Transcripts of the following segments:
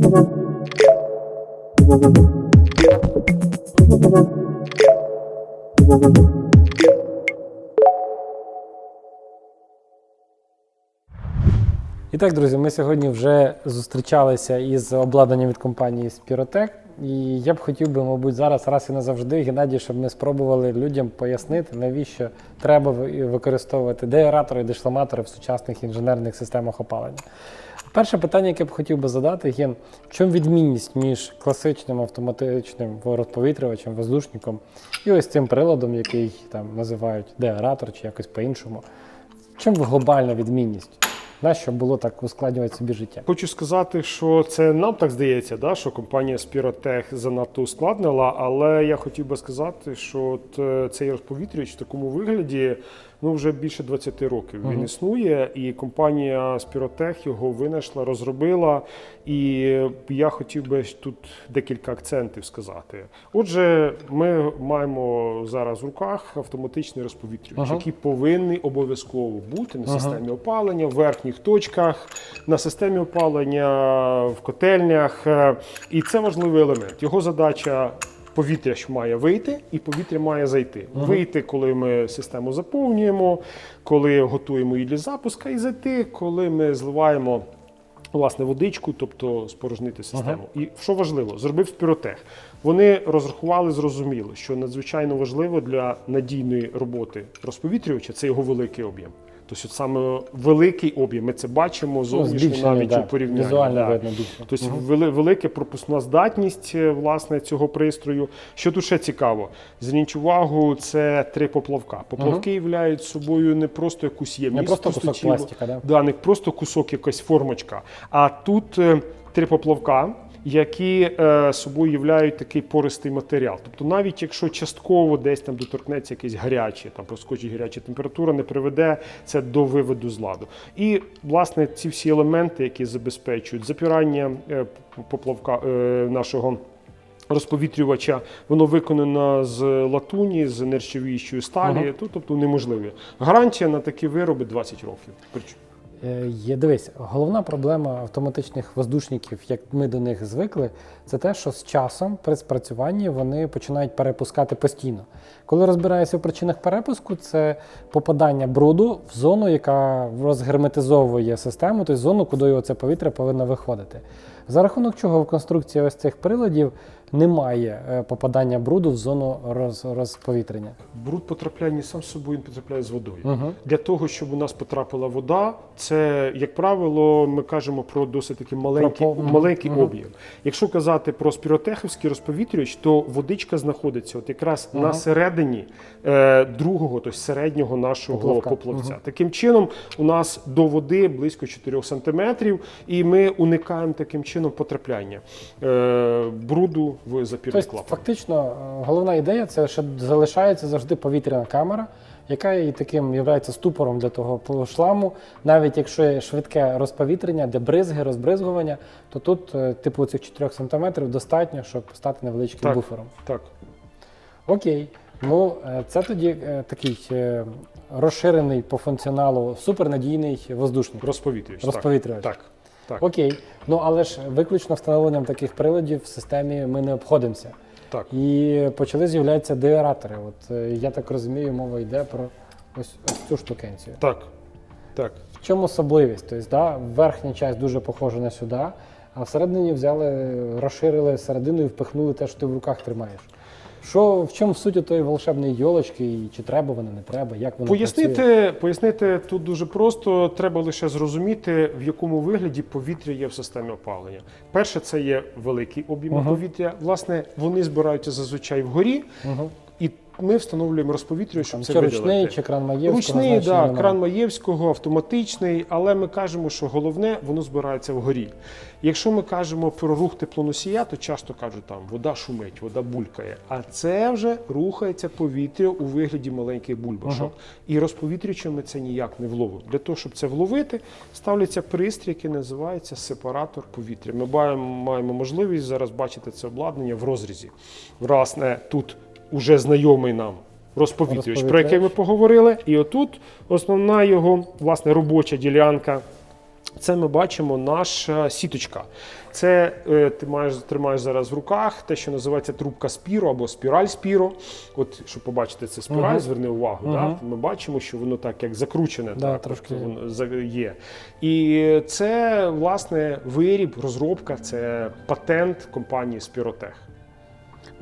І так, друзі, ми сьогодні вже зустрічалися із обладнанням від компанії Spirotech. І я б хотів би, мабуть, зараз раз і назавжди, Геннадій, щоб ми спробували людям пояснити, навіщо треба використовувати деаератори і дешламатори в сучасних інженерних системах опалення. Перше питання, яке б хотів би задати, Ген, в чому відмінність між класичним автоматичним розповітрювачем, воздушником і ось цим приладом, який там називають деаератор чи якось по-іншому. Чому глобальна відмінність? Нащо було так ускладнювати собі життя? Хочу сказати, що це нам так здається, да, що компанія Spirotech занадто ускладнила, але я хотів би сказати, що е, цей розповітрювач в такому вигляді ну, вже більше 20 років він існує, і компанія Spirotech його винайшла, розробила. І я хотів би тут декілька акцентів сказати. Отже, ми маємо зараз в руках автоматичний розповітрювач, Ага. який повинний обов'язково бути на системі опалення в верхніх точках, на системі опалення в котельнях. Е, І це важливий елемент. Його задача. Повітря ж має вийти, і повітря має зайти. Вийти, коли ми систему заповнюємо, коли готуємо її для запуска, і зайти, коли ми зливаємо власне водичку, тобто спорожнити систему. І що важливо, зробив спіротех. Вони розрахували, зрозуміли, що надзвичайно важливо для надійної роботи розповітрювача це його великий об'єм. Тобто, саме великий об'єм, ми це бачимо зовнішньо Ну, навіть да, у порівнянні. візуально да. видно більше. Тобто вели- велика пропускна здатність е, власне цього пристрою. Що тут ще цікаво? Зверніть увагу, це три поплавка. Поплавки являють собою не просто якусь ємність. Не просто кусок пустотілу. пластика, да? Да, не просто кусок, якась формочка. А тут е, три поплавка, які е, собою являють такий пористий матеріал. Тобто, навіть якщо частково десь там доторкнеться якесь гаряче, там проскочить гаряча температура, не приведе це до виводу з ладу. І власне ці всі елементи, які забезпечують запірання е, поплавка е, нашого. Розповітрювача, воно виконано з латуні, з нержавіючої сталі, Ага. то- тобто неможливі. Гарантія на такі вироби 20 років. Е, Є, дивись, головна проблема автоматичних воздушників, як ми до них звикли, це те, що з часом при спрацюванні вони починають перепускати постійно. Коли розбираєшся в причинах перепуску, це попадання бруду в зону, яка розгерметизовує систему, тобто зону, куди це повітря повинно виходити. За рахунок чого в конструкції ось цих приладів немає е, попадання бруду в зону роз, розповітрення. Бруд потрапляє не сам з собою, він потрапляє з водою. Угу. Для того, щоб у нас потрапила вода, це, як правило, ми кажемо про досить таки маленький, Про маленький Мгм. об'єм. Якщо казати про спіротехівський розповітрювач, то водичка знаходиться от якраз Ага. на середині е, другого, тобто середнього нашого Поплавка. поплавця. Мгм. Таким чином, у нас до води близько 4 сантиметрів, і ми уникаємо таким чином потрапляння е, бруду в запірний Тобто, клапан. фактично, е, головна ідея це що залишається завжди повітряна камера, яка і таким є ступором для того шламу. Навіть якщо є швидке розповітрення, де бризги, розбризгування, то тут, е, типу, цих 4 см достатньо, щоб стати невеличким Так. буфером. Так. Окей. Ну, е, це тоді такий розширений по функціоналу супернадійний воздушник. Розповітрювач. Розповітрювач. Так. так. Окей. Ну але ж виключно встановленням таких приладів в системі ми не обходимося. Так. І почали з'являтися деаератори. От е, я так розумію, мова йде про ось, ось цю штукенцію. Так. Так. В чому особливість? Тобто, да, верхня частина дуже похожа на сюди, а всередині взяли, розширили середину і впихнули те, що ти в руках тримаєш. Що в чому суть тої волшебної йолочки, і чи треба вона, не треба, як вона працює? Пояснити, пояснити тут дуже просто. Треба лише зрозуміти, в якому вигляді повітря є в системі опалення. Перше, це є великий об'єм Ага. повітря. Власне, вони збираються зазвичай вгорі, Угу. і ми встановлюємо розповітрювач, щоб це чи ручний, виділити. чи кран Маєвського? Ручний, да, немає. кран Маєвського, автоматичний, але ми кажемо, що головне, воно збирається вгорі. Якщо ми кажемо про рух теплоносія, то часто кажуть, там вода шумить, вода булькає. А це вже рухається повітря у вигляді маленьких бульбашок. Ага. І розповітрюючими це ніяк не вловимо. Для того, щоб це вловити, ставляться пристрій, який називається сепаратор повітря. Ми маємо можливість зараз бачити це обладнання в розрізі. Власне, тут уже знайомий нам розповітрювач, про який ми поговорили. І отут основна його власне робоча ділянка. Це ми бачимо наша сіточка. Це е, ти маєш тримаєш зараз в руках те, що називається трубка спіро або спіраль спіро. От щоб побачити це спіраль, Мгм. зверни увагу. Мгм. Да? Ми бачимо, що воно так як закручене, Да, так трошки воно є. І це власне виріб, розробка, це патент компанії Спіротех.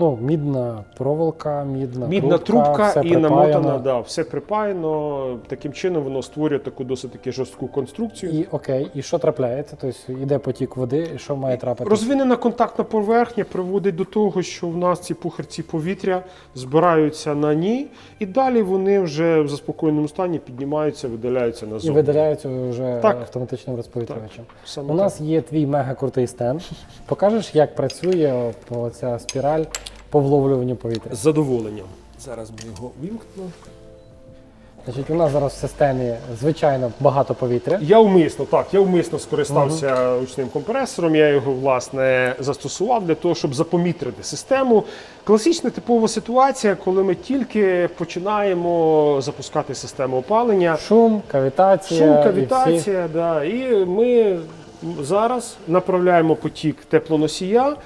Ну, мідна проволока, мідна, Мідна трубка, трубка все і намотана, да, все припаяно. Таким чином воно створює таку досить таки жорстку конструкцію. І окей, і що трапляється? Тобто йде потік води, і що має трапити? Розвинена контактна поверхня приводить до того, що в нас ці пухарці повітря збираються на ній, і далі вони вже в заспокоєному стані піднімаються, видаляються І назовні. видаляються вже Так. автоматичним розповітрювачем. У нас є твій мега крутий стенд. Покажеш, як працює ця спіраль по вловлюванню повітря. з задоволенням. Зараз ми його вимкнемо. Значить, у нас зараз в системі звичайно багато повітря. Я умисно, так, я умисно скористався ручним компресором. Я його власне застосував для того, щоб запомітрити систему. Класична типова ситуація, коли ми тільки починаємо запускати систему опалення. Шум, кавітація. Шум, і всі- кавітація, да. і ми зараз направляємо потік теплоносія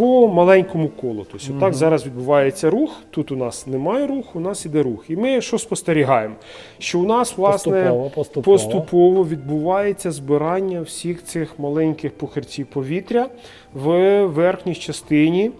по маленькому колу. Тобто, так зараз відбувається рух. Тут у нас немає руху, у нас іде рух. І ми що спостерігаємо? Що у нас власне Поступово, поступово. поступово відбувається збирання всіх цих маленьких пухарців повітря в верхній частині.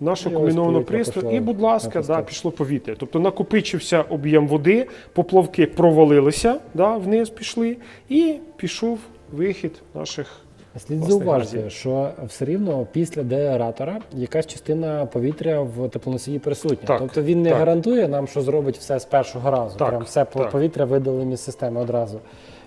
Нашого комбінованого пристрою, і, будь ласка, да, пішло повітря. Тобто накопичився об'єм води, поплавки провалилися, да, вниз пішли, і пішов вихід наших. Слід зауважити, що все рівно після деаератора якась частина повітря в теплоносії присутня. Так, тобто він не так. гарантує нам, що зробить все з першого разу. Так, Прям все так. повітря видалені з системи одразу.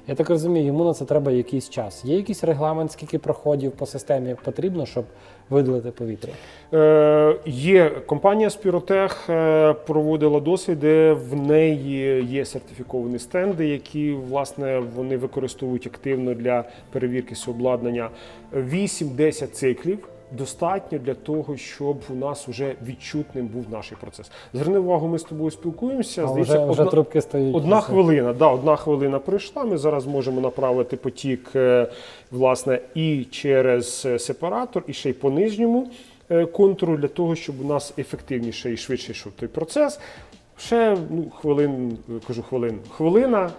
Я так розумію, йому на це треба якийсь час. Є якийсь регламент, скільки проходів по системі потрібно, щоб видалити повітря? Е, є компанія Спіротех е, проводила досліди. В неї є сертифіковані стенди, які власне вони використовують активно для перевірки обладнання. 8-10 циклів. Достатньо для того, щоб у нас вже відчутним був наш процес. Зверни увагу, ми з тобою спілкуємося. Здається, вже, вже одна- трубки стоять. Одна хвилина, да, одна хвилина пройшла. Ми зараз можемо направити потік е, власне і через е, сепаратор, і ще й по нижньому е, контуру для того, щоб у нас ефективніше і швидше йшов той процес. Ще ну, хвилин, кажу хвилин, хвилина,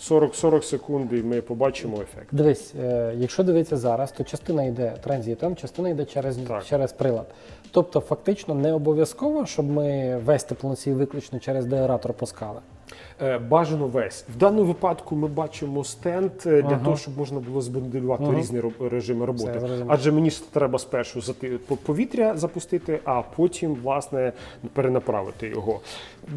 40-40 секунд, і ми побачимо ефект. Дивись, е, якщо дивитися зараз, то частина йде транзитом, частина йде через, Так. через прилад. Тобто, фактично не обов'язково, щоб ми весь теплоносій виключно через деаератор пускали. Е, Бажано весь. В даному випадку ми бачимо стенд е, для Ага. того, щоб можна було збенделювати Ага. різні режими роботи. Все. Адже мені треба спершу зати- повітря запустити, а потім власне перенаправити його.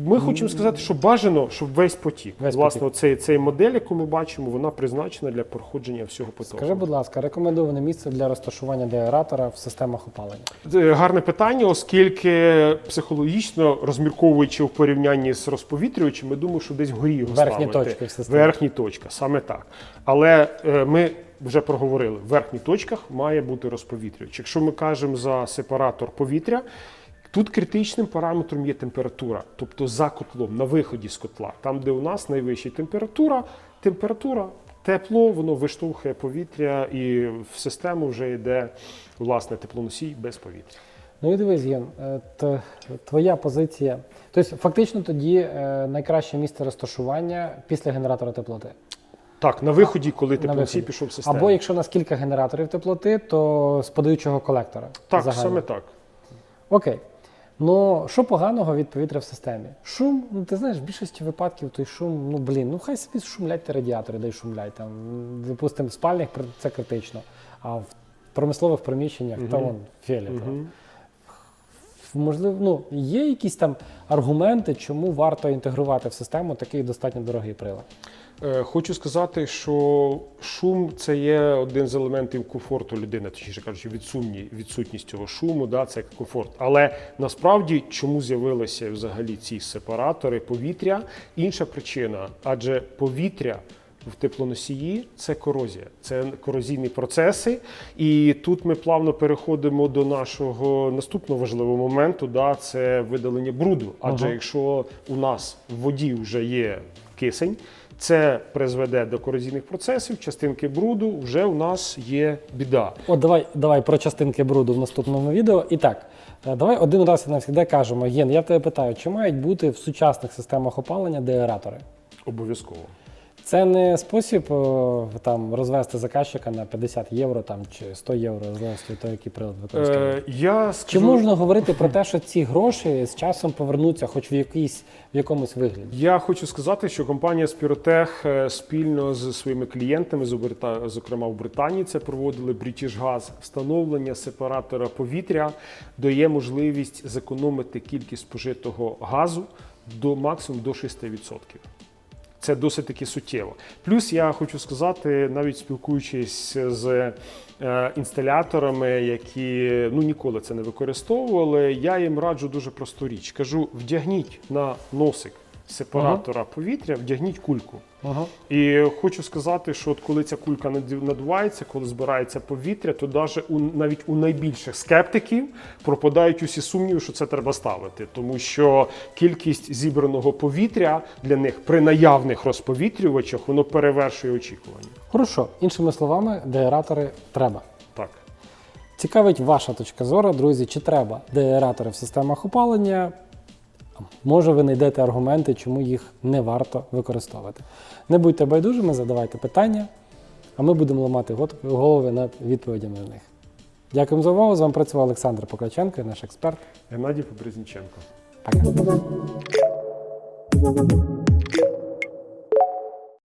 Ми хочемо сказати, що бажано, щоб весь потік. Весь власне, потік. цей, цей модель, яку ми бачимо, вона призначена для проходження всього потоку. Скажи, будь ласка, рекомендоване місце для розташування деаератора в системах опалення. Е, Гарне питання, оскільки психологічно розмірковуючи в порівнянні з розповітрювачем, думаємо, що десь вгорі його Верхні ставити. точки в системі. Верхні точка, саме так. Але е, ми вже проговорили, в верхніх точках має бути розповітрювач. Якщо ми кажемо за сепаратор повітря, тут критичним параметром є температура, тобто за котлом, на виході з котла. Там, де у нас найвища температура, температура. Тепло, воно виштовхує повітря, і в систему вже йде власне теплоносій без повітря. Ну і дивись, Єн, е, твоя позиція. Тобто, фактично тоді е, найкраще місце розташування після генератора теплоти. Так, на виході, коли На теплоносій пішов в систему. Або якщо у нас кілька генераторів теплоти, то з подаючого колектора. так, загально. саме так. Окей. Ну, що поганого від повітря в системі? Шум, ну ти знаєш, в більшості випадків той шум, ну блін, ну хай собі шумлять ті радіатори, дай шумлять. Там, допустимо, в спальнях це критично, а в промислових приміщеннях Мгм. там вон фіолетово. Мгм. Можливо, ну, є якісь там аргументи, чому варто інтегрувати в систему такий достатньо дорогий прилад. Е, Хочу сказати, що шум це є один з елементів комфорту людини, точніше кажучи, відсутні, відсутність цього шуму, да, це комфорт. Але насправді чому з'явилися взагалі ці сепаратори повітря? Інша причина, адже повітря. В теплоносії це корозія, це корозійні процеси. І тут ми плавно переходимо до нашого наступного важливого моменту, да, це видалення бруду. Адже Ага. якщо у нас в воді вже є кисень, Це призведе до корозійних процесів, частинки бруду. Вже у нас є біда. От давай, давай про частинки бруду в наступному відео. І так, е, давай один раз і навсігда кажемо, Єн, я тебе питаю, чи мають бути в сучасних системах опалення деаератори? Обов'язково. Це не спосіб там розвести заказчика на 50 євро там, чи 100 євро, в залежності від того, який прилад використовує. Е, я скажу, Чи можна говорити про те, що ці гроші з часом повернуться, хоч в якийсь в якомусь вигляді? Я хочу сказати, що компанія Spirotech е, спільно з своїми клієнтами, зокрема в Британії, це проводили British Gas, встановлення сепаратора повітря дає можливість зекономити кількість спожитого газу до максимум до 6%. Це досить таки суттєво. Плюс я хочу сказати, навіть спілкуючись з е, інсталяторами, які ну ніколи це не використовували, я їм раджу дуже просту річ. Кажу: вдягніть на носик сепаратора повітря, вдягніть кульку. Ага. І хочу сказати, що от коли ця кулька надувається, коли збирається повітря, то даже у навіть у найбільших скептиків пропадають усі сумніви, що це треба ставити, тому що кількість зібраного повітря для них при наявних розповітрювачах воно перевершує очікування. Хорошо, іншими словами, деаератори треба. Так. Цікавить ваша точка зору, друзі, чи треба деаератори в системах опалення? Може, ви знайдете аргументи, чому їх не варто використовувати. Не будьте байдужими, задавайте питання, а ми будемо ламати голови над відповідями на них. Дякуємо за увагу. З вами працював Олександр Покаченко, наш експерт. Геннадій Побрезніченко. Пока.